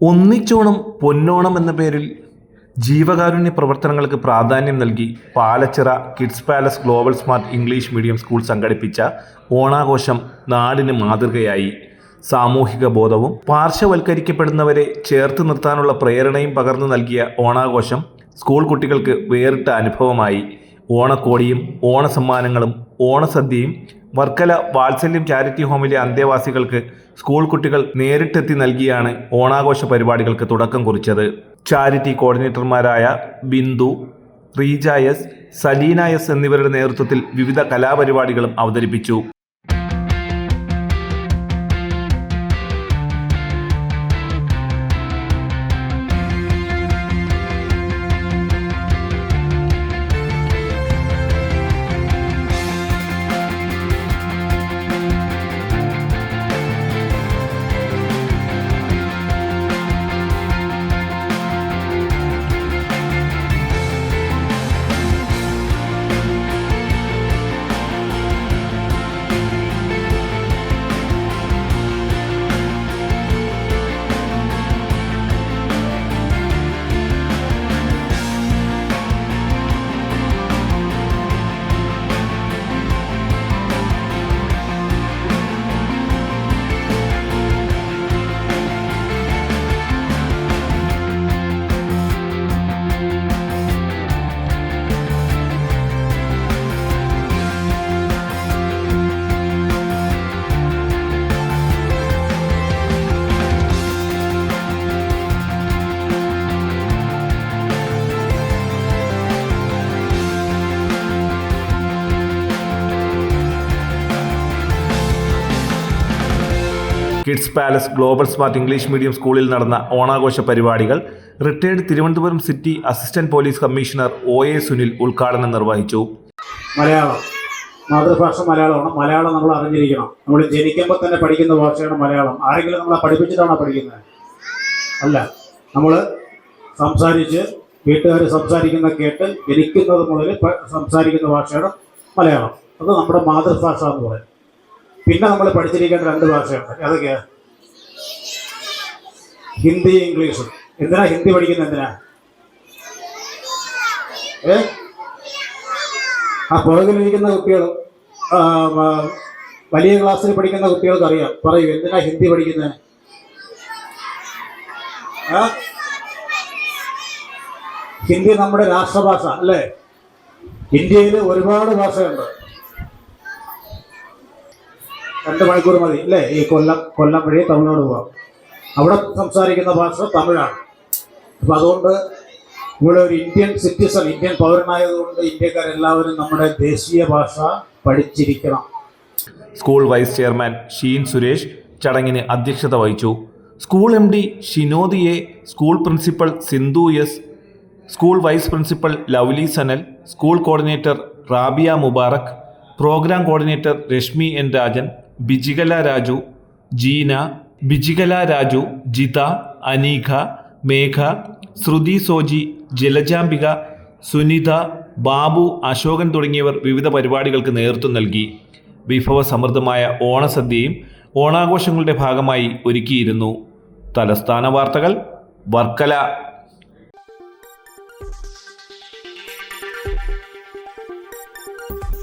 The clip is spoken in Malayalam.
ഒന്നിച്ചോണം പൊന്നോണം എന്ന പേരിൽ ജീവകാരുണ്യ പ്രവർത്തനങ്ങൾക്ക് പ്രാധാന്യം നൽകി Palachira kids palace global smart English medium school സംഘടിപ്പിച്ച ഓണാഘോഷം നാടിന് മാതൃകയായി. സാമൂഹിക ബോധവും പാർശ്വവൽക്കരിക്കപ്പെടുന്നവരെ ചേർത്ത് നിർത്താനുള്ള പ്രേരണയും പകർന്നു നൽകിയ ഓണാഘോഷം സ്കൂൾ കുട്ടികൾക്ക് വേറിട്ട അനുഭവമായി. ഓണക്കോടിയും ഓണസമ്മാനങ്ങളും ഓണസദ്യയും വർക്കല വാത്സല്യം ചാരിറ്റി ഹോമിലെ അന്തേവാസികൾക്ക് സ്കൂൾ കുട്ടികൾ നേരിട്ടെത്തി നൽകിയാണ് ഓണാഘോഷ പരിപാടികൾക്ക് തുടക്കം കുറിച്ചത്. ചാരിറ്റി കോർഡിനേറ്റർമാരായ ബിന്ദു റീജ എസ് സലീന എസ് എന്നിവരുടെ നേതൃത്വത്തിൽ വിവിധ കലാപരിപാടികളും അവതരിപ്പിച്ചു. Kids palace global smart English medium സ്കൂളിൽ നടന്ന ഓണാഘോഷ പരിപാടികൾ retired Thiruvananthapuram city assistant police commissioner O A Sunil ഉദ്ഘാടനം നിർവഹിച്ചു. മലയാളം. മാതൃഭാഷ മലയാളമാണ്. മലയാളം നമ്മൾ അറിഞ്ഞിരിക്കണം. നമ്മൾ ജനിക്കുമ്പോൾ തന്നെ പഠിക്കുന്ന ഭാഷയാണ് മലയാളം. ആരെങ്കിലും നമ്മളെ പഠിപ്പിച്ചിട്ടാണോ പഠിക്കുന്നത്? അല്ല. നമ്മൾ സംസാരിച്ച് വീട്ടുകാർ സംസാരിക്കുന്ന കേട്ട് ജനിക്കുന്നത് മുതൽ സംസാരിക്കുന്ന ഭാഷയാണ് മലയാളം. അത് നമ്മുടെ മാതൃഭാഷ എന്ന് പറയും. പിന്നെ നമ്മൾ പഠിച്ചിരിക്കേണ്ട രണ്ട് ഭാഷയുണ്ട്. ഏതൊക്കെയാ? ഹിന്ദി ഇംഗ്ലീഷും. എന്തിനാ ഹിന്ദി പഠിക്കുന്നത് എന്തിനാ? ഏ? ആ പുറകിലിരിക്കുന്ന കുട്ടികൾ വലിയ ക്ലാസ്സിൽ പഠിക്കുന്ന കുട്ടികൾക്ക് അറിയാം. പറയൂ എന്തിനാ ഹിന്ദി പഠിക്കുന്നത് ഹിന്ദി നമ്മുടെ രാഷ്ട്രഭാഷ അല്ലേ? ഇന്ത്യയിൽ ഒരുപാട് ഭാഷയുണ്ട്. രണ്ട് മണിക്കൂർ മതി അല്ലേ? ഈ കൊല്ലം കൊല്ലം വഴി തമിഴ്നാട് പോവാം. അവിടെ സംസാരിക്കുന്ന ഭാഷ തമിഴാണ്. അപ്പം അതുകൊണ്ട് ഇവിടെ ഒരു ഇന്ത്യൻ സിറ്റിസൺ ഇന്ത്യൻ പൗരനായതുകൊണ്ട് ഇന്ത്യക്കാരെല്ലാവരും നമ്മുടെ ദേശീയ ഭാഷ പഠിച്ചിരിക്കണം. School vice chairman Sheen Suresh ചടങ്ങിന് അധ്യക്ഷത വഹിച്ചു. School M D ഷിനോദിയെ school principal Sindhu S school vice principal Lovely Sanal school coordinator Rabiya Mubarak programme coordinator Reshmi N Rajan Bijikala Raju Jeena Bijikala Raju Jitha Aneekha Megha Shruthi Soji Jalajambika Sunitha Babu Ashokan തുടങ്ങിയവർ വിവിധ പരിപാടികൾക്ക് നേതൃത്വം നൽകി. വിഭവസമൃദ്ധമായ ഓണസദ്യയും ഓണാഘോഷങ്ങളുടെ ഭാഗമായി ഒരുക്കിയിരുന്നു. തലസ്ഥാന വാർത്തകൾ വർക്കല.